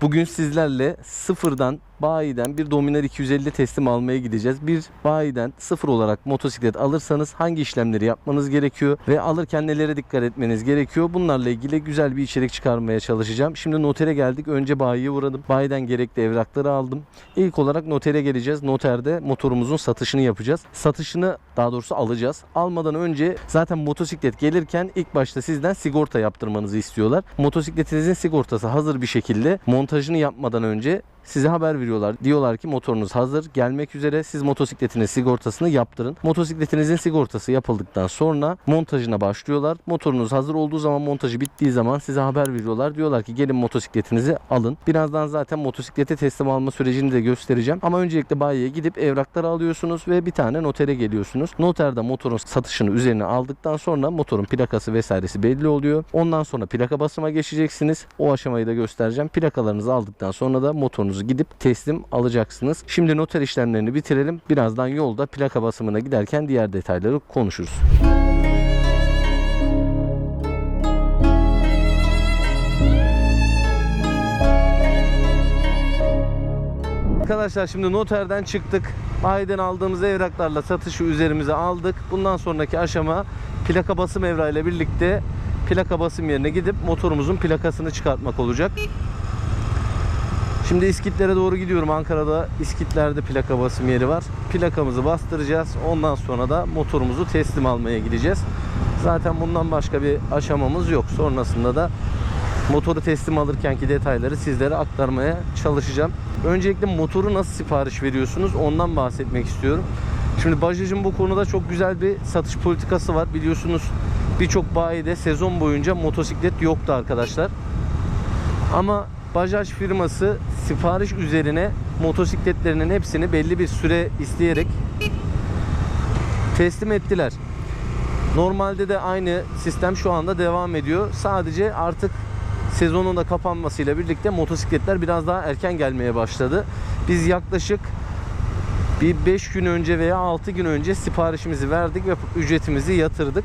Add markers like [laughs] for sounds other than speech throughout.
Bugün sizlerle sıfırdan bayiden bir Dominar 250 teslim almaya gideceğiz. Bir bayiden sıfır olarak motosiklet alırsanız hangi işlemleri yapmanız gerekiyor ve alırken nelere dikkat etmeniz gerekiyor? Bunlarla ilgili güzel bir içerik çıkarmaya çalışacağım. Şimdi notere geldik. Önce bayiye uğradım. Bayiden gerekli evrakları aldım. İlk olarak notere geleceğiz. Noterde motorumuzun satışını yapacağız. Satışını daha doğrusu alacağız. Almadan önce zaten motosiklet gelirken ilk başta sizden sigorta yaptırmanızı istiyorlar. Motosikletinizin sigortası hazır bir şekilde montajını yapmadan önce size haber veriyorlar. Diyorlar ki motorunuz hazır, gelmek üzere. Siz motosikletinin sigortasını yaptırın. Motosikletinizin sigortası yapıldıktan sonra montajına başlıyorlar. Motorunuz hazır olduğu zaman montajı bittiği zaman size haber veriyorlar. Diyorlar ki gelin motosikletinizi alın. Birazdan zaten motosiklete teslim alma sürecini de göstereceğim. Ama öncelikle bayiye gidip evrakları alıyorsunuz ve bir tane notere geliyorsunuz. Noterde motorun satışını üzerine aldıktan sonra motorun plakası vesairesi belli oluyor. Ondan sonra plaka basıma geçeceksiniz. O aşamayı da göstereceğim. Plakalarınızı aldıktan sonra da motorunuzu gidip teslim alacaksınız. Şimdi noter işlemlerini bitirelim. Birazdan yolda plaka basımına giderken diğer detayları konuşuruz. Arkadaşlar şimdi noterden çıktık. Bayiden aldığımız evraklarla satışı üzerimize aldık. Bundan sonraki aşama plaka basım evrağıyla birlikte plaka basım yerine gidip motorumuzun plakasını çıkartmak olacak. Şimdi İskitlere doğru gidiyorum. Ankara'da İskitler'de plaka basım yeri var. Plakamızı bastıracağız. Ondan sonra da motorumuzu teslim almaya gideceğiz. Zaten bundan başka bir aşamamız yok. Sonrasında da motoru teslim alırkenki detayları sizlere aktarmaya çalışacağım. Öncelikle motoru nasıl sipariş veriyorsunuz ondan bahsetmek istiyorum. Şimdi Bajaj'ın bu konuda çok güzel bir satış politikası var. Biliyorsunuz birçok bayide sezon boyunca motosiklet yoktu arkadaşlar. Ama Bajaj firması sipariş üzerine motosikletlerinin hepsini belli bir süre isteyerek teslim ettiler. Normalde de aynı sistem şu anda devam ediyor. Sadece artık sezonun da kapanmasıyla birlikte motosikletler biraz daha erken gelmeye başladı. Biz yaklaşık bir 5 gün önce veya 6 gün önce siparişimizi verdik ve ücretimizi yatırdık.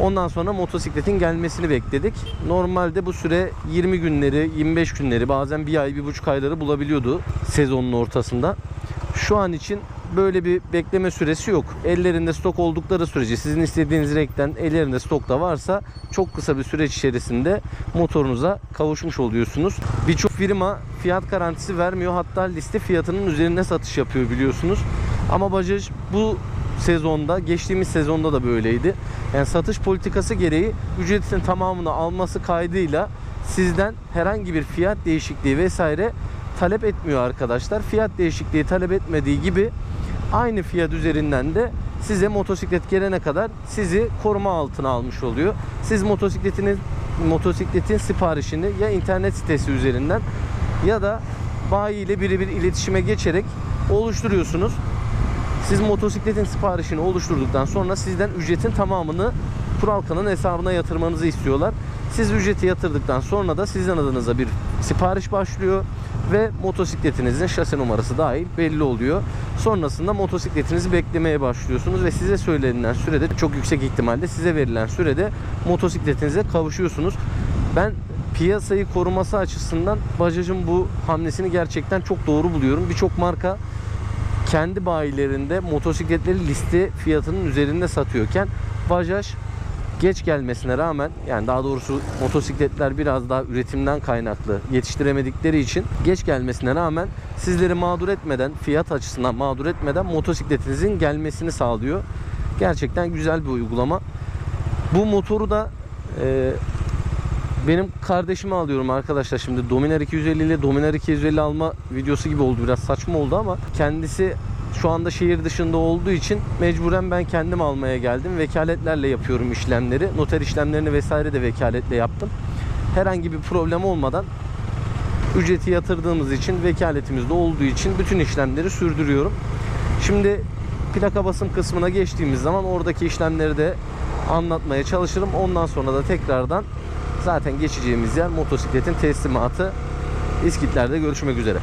Ondan sonra motosikletin gelmesini bekledik. Normalde bu süre 20 günleri, 25 günleri, bazen bir ay, bir buçuk ayları bulabiliyordu sezonun ortasında. Şu an için böyle bir bekleme süresi yok. Ellerinde stok oldukları sürece sizin istediğiniz renkten ellerinde stokta varsa çok kısa bir süreç içerisinde motorunuza kavuşmuş oluyorsunuz. Birçok firma fiyat garantisi vermiyor. Hatta liste fiyatının üzerine satış yapıyor biliyorsunuz. Ama Bajaj bu sezonda, geçtiğimiz sezonda da böyleydi. Yani satış politikası gereği ücretin tamamını alması kaydıyla sizden herhangi bir fiyat değişikliği vesaire talep etmiyor arkadaşlar. Fiyat değişikliği talep etmediği gibi aynı fiyat üzerinden de size motosiklet gelene kadar sizi koruma altına almış oluyor. Siz motosikletiniz motosikletin siparişini ya internet sitesi üzerinden ya da bayi ile birebir iletişime geçerek oluşturuyorsunuz. Siz motosikletin siparişini oluşturduktan sonra sizden ücretin tamamını Turalkan'ın hesabına yatırmanızı istiyorlar. Siz ücreti yatırdıktan sonra da sizin adınıza bir sipariş başlıyor ve motosikletinizin şase numarası dahil belli oluyor. Sonrasında motosikletinizi beklemeye başlıyorsunuz ve size söylenilen sürede çok yüksek ihtimalle size verilen sürede motosikletinize kavuşuyorsunuz. Ben piyasayı koruması açısından Bajaj'ın bu hamlesini gerçekten çok doğru buluyorum. Birçok marka kendi bayilerinde motosikletleri liste fiyatının üzerinde satıyorken Bajaj geç gelmesine rağmen yani daha doğrusu motosikletler biraz daha üretimden kaynaklı yetiştiremedikleri için geç gelmesine rağmen sizleri mağdur etmeden fiyat açısından mağdur etmeden motosikletinizin gelmesini sağlıyor. Gerçekten güzel bir uygulama. Bu motoru da e, benim kardeşimi alıyorum arkadaşlar şimdi Dominar 250 ile Dominar 250 alma videosu gibi oldu biraz saçma oldu ama kendisi şu anda şehir dışında olduğu için mecburen ben kendim almaya geldim. Vekaletlerle yapıyorum işlemleri. Noter işlemlerini vesaire de vekaletle yaptım. Herhangi bir problem olmadan ücreti yatırdığımız için vekaletimizde olduğu için bütün işlemleri sürdürüyorum. Şimdi plaka basım kısmına geçtiğimiz zaman oradaki işlemleri de anlatmaya çalışırım. Ondan sonra da tekrardan zaten geçeceğimiz yer motosikletin teslimatı. İskitlerde görüşmek üzere.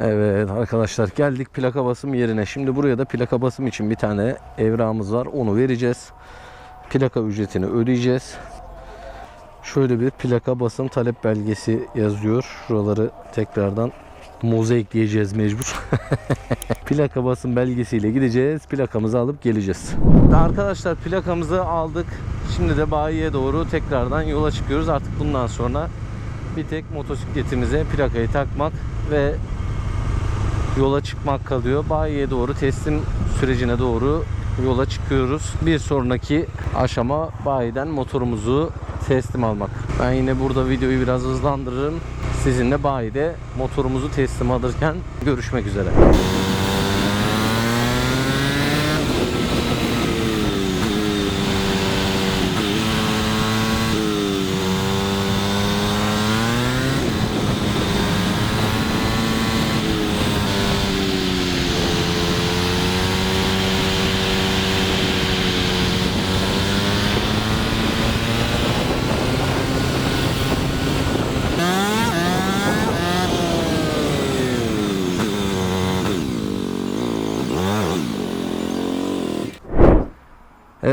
Evet arkadaşlar geldik plaka basım yerine. Şimdi buraya da plaka basım için bir tane evrağımız var. Onu vereceğiz. Plaka ücretini ödeyeceğiz. Şöyle bir plaka basım talep belgesi yazıyor. Şuraları tekrardan mozaik diyeceğiz mecbur. [laughs] plaka basım belgesiyle gideceğiz. Plakamızı alıp geleceğiz. Arkadaşlar plakamızı aldık. Şimdi de bayiye doğru tekrardan yola çıkıyoruz. Artık bundan sonra bir tek motosikletimize plakayı takmak ve yola çıkmak kalıyor. Bayiye doğru teslim sürecine doğru yola çıkıyoruz. Bir sonraki aşama bayiden motorumuzu teslim almak. Ben yine burada videoyu biraz hızlandırırım. Sizinle bayide motorumuzu teslim alırken görüşmek üzere.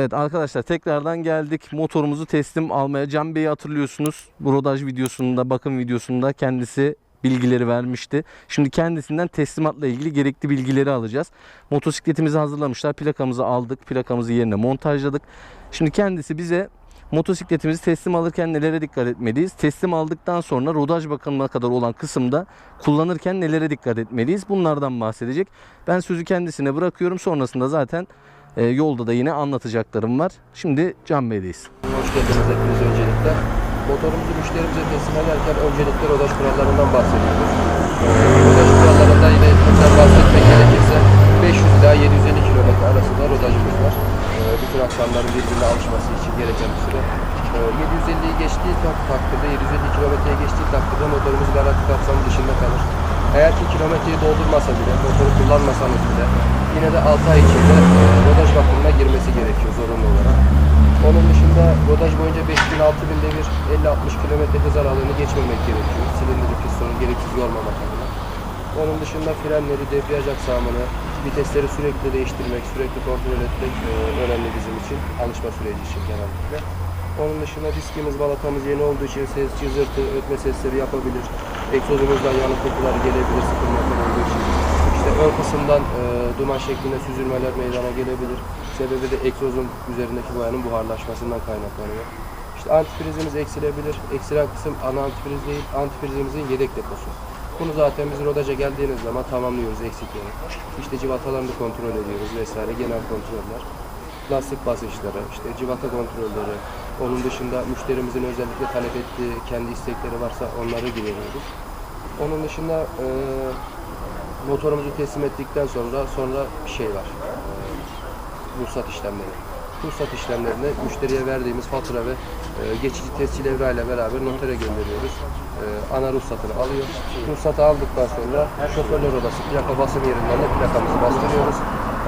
Evet arkadaşlar tekrardan geldik. Motorumuzu teslim almaya. Can Bey'i hatırlıyorsunuz. Bu rodaj videosunda, bakım videosunda kendisi bilgileri vermişti. Şimdi kendisinden teslimatla ilgili gerekli bilgileri alacağız. Motosikletimizi hazırlamışlar. Plakamızı aldık. Plakamızı yerine montajladık. Şimdi kendisi bize motosikletimizi teslim alırken nelere dikkat etmeliyiz? Teslim aldıktan sonra rodaj bakımına kadar olan kısımda kullanırken nelere dikkat etmeliyiz? Bunlardan bahsedecek. Ben sözü kendisine bırakıyorum. Sonrasında zaten e, yolda da yine anlatacaklarım var. Şimdi Can Bey'deyiz. Hoş geldiniz hepiniz öncelikle. Motorumuzu müşterimize teslim ederken öncelikle rodaj kurallarından bahsediyoruz. Rodaj kurallarında yine tekrar bahsetmek gerekirse 500 ila 750 km arasında rodajımız var. Ee, bütün birbirine alışması için gereken bir süre. Ee, 750'yi geçtiği tak- takdirde, 750 kilometreye geçtiği takdirde motorumuz garanti kapsamı dışında kalır. Eğer ki kilometreyi doldurmasa bile, motoru kullanmasanız bile yine de 6 ay içinde e, rodaj bakımına girmesi gerekiyor zorunlu olarak. Onun dışında rodaj boyunca 5000 6000 devir 50-60 km hız aralığını geçmemek gerekiyor. Silindiri pistonu gereksiz yormamak adına. Onun dışında frenleri, debriyaj aksamını, vitesleri sürekli değiştirmek, sürekli kontrol etmek e, önemli bizim için. Alışma süreci için genellikle. Onun dışında diskimiz, balatamız yeni olduğu için ses, cızırtı, ötme sesleri yapabilir. Egzozumuzdan yanık kokular gelebilir sıkılmaktan olduğu için. İşte ön kısımdan e, duman şeklinde süzülmeler meydana gelebilir. Sebebi de egzozun üzerindeki boyanın buharlaşmasından kaynaklanıyor. İşte antifrizimiz eksilebilir. Eksilen kısım ana antifriz değil, antifrizimizin yedek deposu. Bunu zaten biz rodaja geldiğiniz zaman tamamlıyoruz eksikleri. İşte civatalarını kontrol ediyoruz vesaire genel kontroller. Lastik basınçları, işte civata kontrolleri, onun dışında müşterimizin özellikle talep ettiği kendi istekleri varsa onları gideriyoruz. Onun dışında eee motorumuzu teslim ettikten sonra sonra bir şey var. Eee, ruhsat işlemleri. Ruhsat işlemlerinde müşteriye verdiğimiz fatura ve eee, geçici tescil evrağı beraber notere gönderiyoruz. Eee, ana ruhsatını alıyor. Ruhsatı aldıktan sonra şoförler odası plaka basım yerinden de plakamızı bastırıyoruz.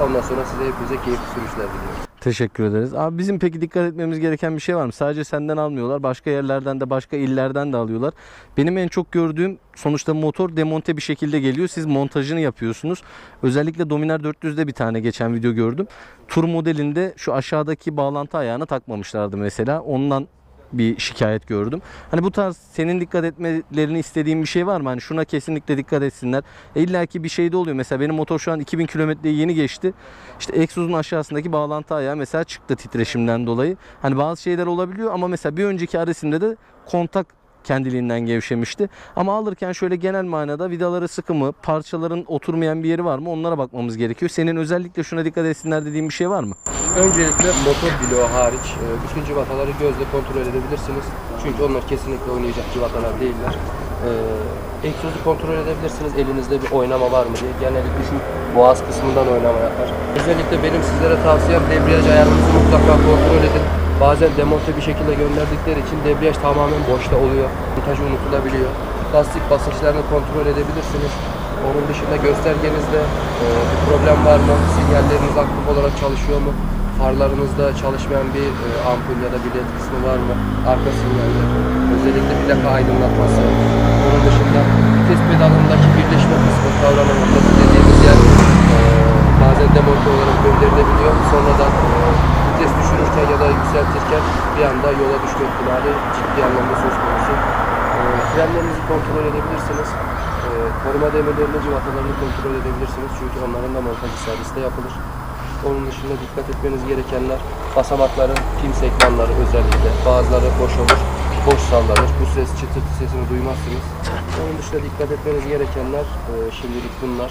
Ondan sonra size hepinize keyifli sürüşler diliyorum. Teşekkür ederiz. Abi bizim peki dikkat etmemiz gereken bir şey var mı? Sadece senden almıyorlar. Başka yerlerden de başka illerden de alıyorlar. Benim en çok gördüğüm sonuçta motor demonte bir şekilde geliyor. Siz montajını yapıyorsunuz. Özellikle Dominar 400'de bir tane geçen video gördüm. Tur modelinde şu aşağıdaki bağlantı ayağını takmamışlardı mesela. Ondan bir şikayet gördüm. Hani bu tarz senin dikkat etmelerini istediğin bir şey var mı? Hani şuna kesinlikle dikkat etsinler. E İlla ki bir şey de oluyor. Mesela benim motor şu an 2000 kilometreyi yeni geçti. İşte egzozun aşağısındaki bağlantı ayağı mesela çıktı titreşimden dolayı. Hani bazı şeyler olabiliyor ama mesela bir önceki aresinde de kontak kendiliğinden gevşemişti. Ama alırken şöyle genel manada vidaları sıkı mı, parçaların oturmayan bir yeri var mı onlara bakmamız gerekiyor. Senin özellikle şuna dikkat etsinler dediğin bir şey var mı? Öncelikle motor bloğu hariç e, bütün civataları gözle kontrol edebilirsiniz. Çünkü onlar kesinlikle oynayacak civatalar değiller. E, egzozu kontrol edebilirsiniz elinizde bir oynama var mı diye. Genellikle şu boğaz kısmından oynama yapar. Özellikle benim sizlere tavsiyem debriyaj ayarınızı mutlaka kontrol edin. Bazen demonte bir şekilde gönderdikleri için debriyaj tamamen boşta oluyor. Montajı unutulabiliyor. Lastik basınçlarını kontrol edebilirsiniz. Onun dışında göstergenizde e, bir problem var mı? Sinyalleriniz aktif olarak çalışıyor mu? Farlarınızda çalışmayan bir e, ampul ya da bir led kısmı var mı? Arka sinyaller. Özellikle plaka aydınlatması. Onun dışında vites pedalındaki birleşme kısmı noktası dediğimiz yer e, bazen demonte olarak gönderilebiliyor. Sonradan e, düşürürken ya da yükseltirken bir anda yola düşme ihtimali ciddi anlamda söz konusu. E, frenlerinizi kontrol edebilirsiniz. E, koruma demirlerini, civatalarını kontrol edebilirsiniz. Çünkü onların da montajı serviste yapılır. Onun dışında dikkat etmeniz gerekenler basamakların pim segmanları özellikle. Bazıları boş olur, boş sallanır. Bu ses çıtırtı sesini duymazsınız. Onun dışında dikkat etmeniz gerekenler e, şimdilik bunlar.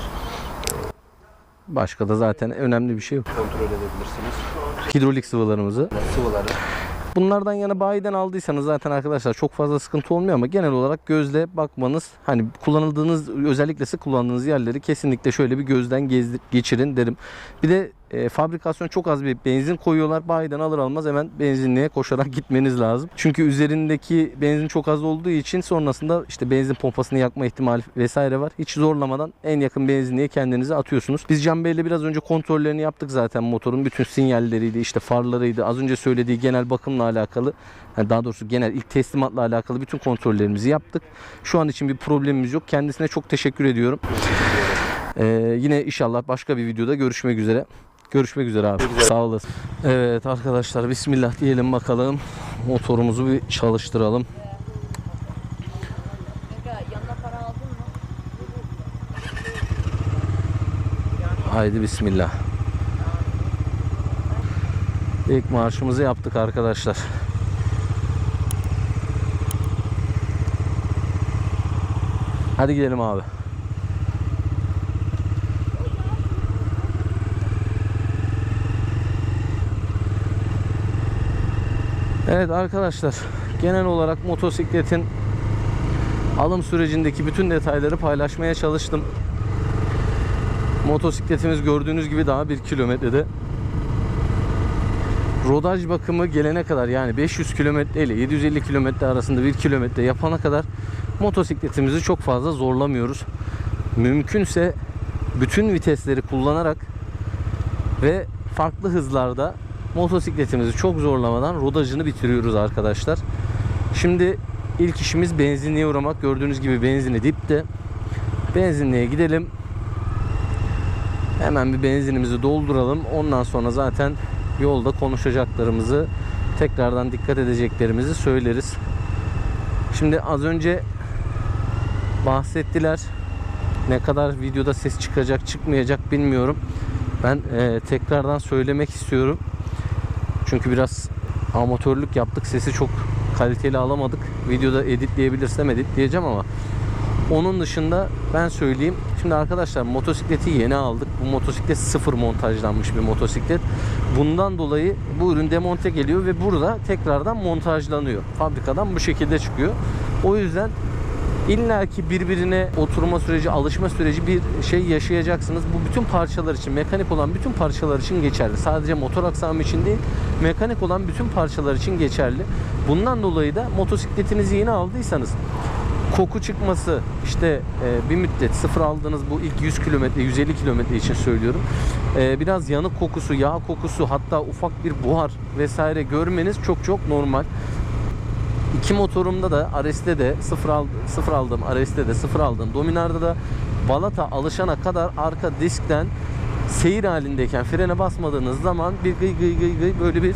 Başka da zaten önemli bir şey yok. Kontrol edebilirsiniz. Hidrolik sıvılarımızı. Sıvıları. Bunlardan yana bayiden aldıysanız zaten arkadaşlar çok fazla sıkıntı olmuyor ama genel olarak gözle bakmanız hani kullanıldığınız özellikle sık kullandığınız yerleri kesinlikle şöyle bir gözden gezdir, geçirin derim. Bir de e, fabrikasyon çok az bir benzin koyuyorlar. Bayiden alır almaz hemen benzinliğe koşarak gitmeniz lazım. Çünkü üzerindeki benzin çok az olduğu için sonrasında işte benzin pompasını yakma ihtimali vesaire var. Hiç zorlamadan en yakın benzinliğe kendinizi atıyorsunuz. Biz Can Bey'le biraz önce kontrollerini yaptık zaten motorun. Bütün sinyalleriydi, işte farlarıydı. Az önce söylediği genel bakımla alakalı yani daha doğrusu genel ilk teslimatla alakalı bütün kontrollerimizi yaptık. Şu an için bir problemimiz yok. Kendisine çok teşekkür ediyorum. Ee, yine inşallah başka bir videoda görüşmek üzere. Görüşmek üzere abi. Sağ olasın. Evet arkadaşlar bismillah diyelim bakalım. Motorumuzu bir çalıştıralım. Haydi bismillah. İlk marşımızı yaptık arkadaşlar. Hadi gidelim abi. Evet arkadaşlar genel olarak motosikletin alım sürecindeki bütün detayları paylaşmaya çalıştım. Motosikletimiz gördüğünüz gibi daha 1 kilometrede. Rodaj bakımı gelene kadar yani 500 kilometre ile 750 kilometre arasında 1 kilometre yapana kadar motosikletimizi çok fazla zorlamıyoruz. Mümkünse bütün vitesleri kullanarak ve farklı hızlarda motosikletimizi çok zorlamadan rodajını bitiriyoruz arkadaşlar. Şimdi ilk işimiz benzinliğe uğramak. Gördüğünüz gibi benzini dipte. Benzinliğe gidelim. Hemen bir benzinimizi dolduralım. Ondan sonra zaten yolda konuşacaklarımızı, tekrardan dikkat edeceklerimizi söyleriz. Şimdi az önce bahsettiler. Ne kadar videoda ses çıkacak, çıkmayacak bilmiyorum. Ben e, tekrardan söylemek istiyorum. Çünkü biraz amatörlük yaptık. Sesi çok kaliteli alamadık. Videoda editleyebilirsem editleyeceğim ama onun dışında ben söyleyeyim. Şimdi arkadaşlar motosikleti yeni aldık. Bu motosiklet sıfır montajlanmış bir motosiklet. Bundan dolayı bu ürün demonte geliyor ve burada tekrardan montajlanıyor. Fabrikadan bu şekilde çıkıyor. O yüzden İlla ki birbirine oturma süreci, alışma süreci bir şey yaşayacaksınız. Bu bütün parçalar için, mekanik olan bütün parçalar için geçerli. Sadece motor aksamı için değil, mekanik olan bütün parçalar için geçerli. Bundan dolayı da motosikletinizi yeni aldıysanız koku çıkması işte e, bir müddet sıfır aldığınız bu ilk 100 kilometre 150 kilometre için söylüyorum. E, biraz yanık kokusu, yağ kokusu hatta ufak bir buhar vesaire görmeniz çok çok normal. İki motorumda da Ares'te de sıfır, al, sıfır aldım. Ares'te de sıfır aldım. Dominar'da da balata alışana kadar arka diskten seyir halindeyken frene basmadığınız zaman bir gıy gıy gıy gıy böyle bir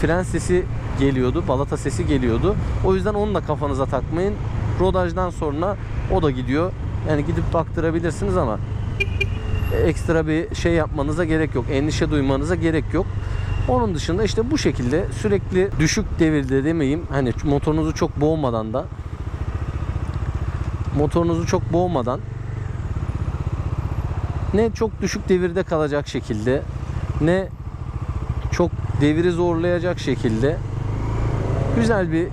fren sesi geliyordu. Balata sesi geliyordu. O yüzden onu da kafanıza takmayın. Rodajdan sonra o da gidiyor. Yani gidip baktırabilirsiniz ama ekstra bir şey yapmanıza gerek yok. Endişe duymanıza gerek yok. Onun dışında işte bu şekilde sürekli düşük devirde demeyeyim hani motorunuzu çok boğmadan da motorunuzu çok boğmadan ne çok düşük devirde kalacak şekilde ne çok deviri zorlayacak şekilde güzel bir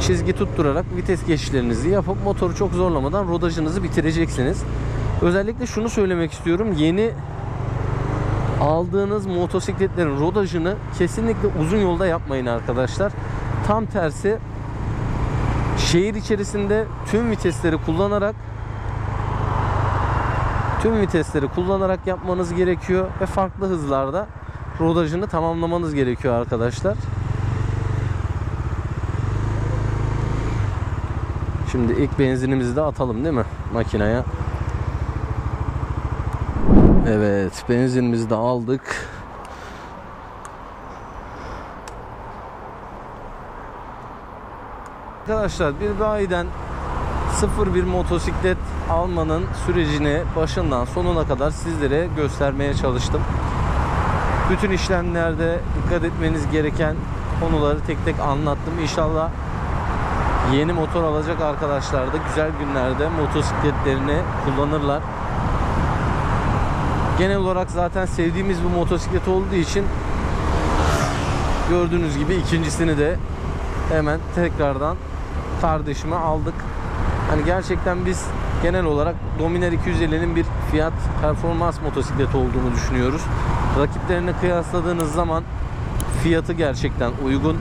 çizgi tutturarak vites geçişlerinizi yapıp motoru çok zorlamadan rodajınızı bitireceksiniz. Özellikle şunu söylemek istiyorum. Yeni aldığınız motosikletlerin rodajını kesinlikle uzun yolda yapmayın arkadaşlar. Tam tersi şehir içerisinde tüm vitesleri kullanarak tüm vitesleri kullanarak yapmanız gerekiyor ve farklı hızlarda rodajını tamamlamanız gerekiyor arkadaşlar. Şimdi ilk benzinimizi de atalım değil mi makineye? Evet, benzinimizi de aldık. Arkadaşlar bir bayiden sıfır bir motosiklet almanın sürecini başından sonuna kadar sizlere göstermeye çalıştım. Bütün işlemlerde dikkat etmeniz gereken konuları tek tek anlattım. İnşallah yeni motor alacak arkadaşlar da güzel günlerde motosikletlerini kullanırlar. Genel olarak zaten sevdiğimiz bir motosiklet olduğu için gördüğünüz gibi ikincisini de hemen tekrardan kardeşime aldık. Hani gerçekten biz genel olarak Dominar 250'nin bir fiyat performans motosikleti olduğunu düşünüyoruz. Rakiplerine kıyasladığınız zaman fiyatı gerçekten uygun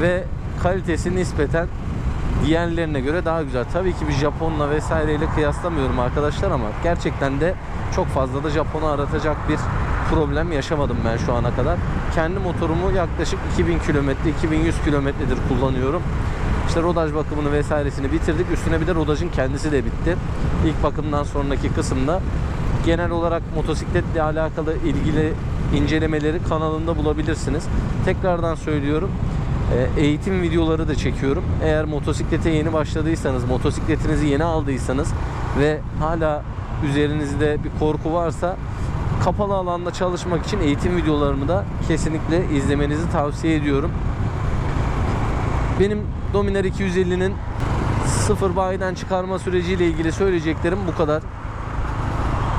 ve kalitesi nispeten diğerlerine göre daha güzel. Tabii ki bir Japonla vesaireyle kıyaslamıyorum arkadaşlar ama gerçekten de çok fazla da Japon'u aratacak bir problem yaşamadım ben şu ana kadar. Kendi motorumu yaklaşık 2000 kilometre, 2100 kilometredir kullanıyorum. İşte rodaj bakımını vesairesini bitirdik. Üstüne bir de rodajın kendisi de bitti. İlk bakımdan sonraki kısımda genel olarak motosikletle alakalı ilgili incelemeleri kanalında bulabilirsiniz. Tekrardan söylüyorum. E, Eğitim videoları da çekiyorum. Eğer motosiklete yeni başladıysanız, motosikletinizi yeni aldıysanız ve hala üzerinizde bir korku varsa kapalı alanda çalışmak için eğitim videolarımı da kesinlikle izlemenizi tavsiye ediyorum. Benim Dominar 250'nin sıfır bayiden çıkarma süreciyle ilgili söyleyeceklerim bu kadar.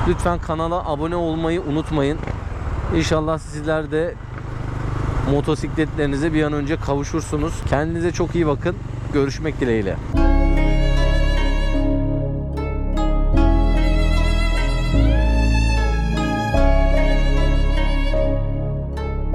Lütfen kanala abone olmayı unutmayın. İnşallah sizler de motosikletlerinize bir an önce kavuşursunuz. Kendinize çok iyi bakın. Görüşmek dileğiyle.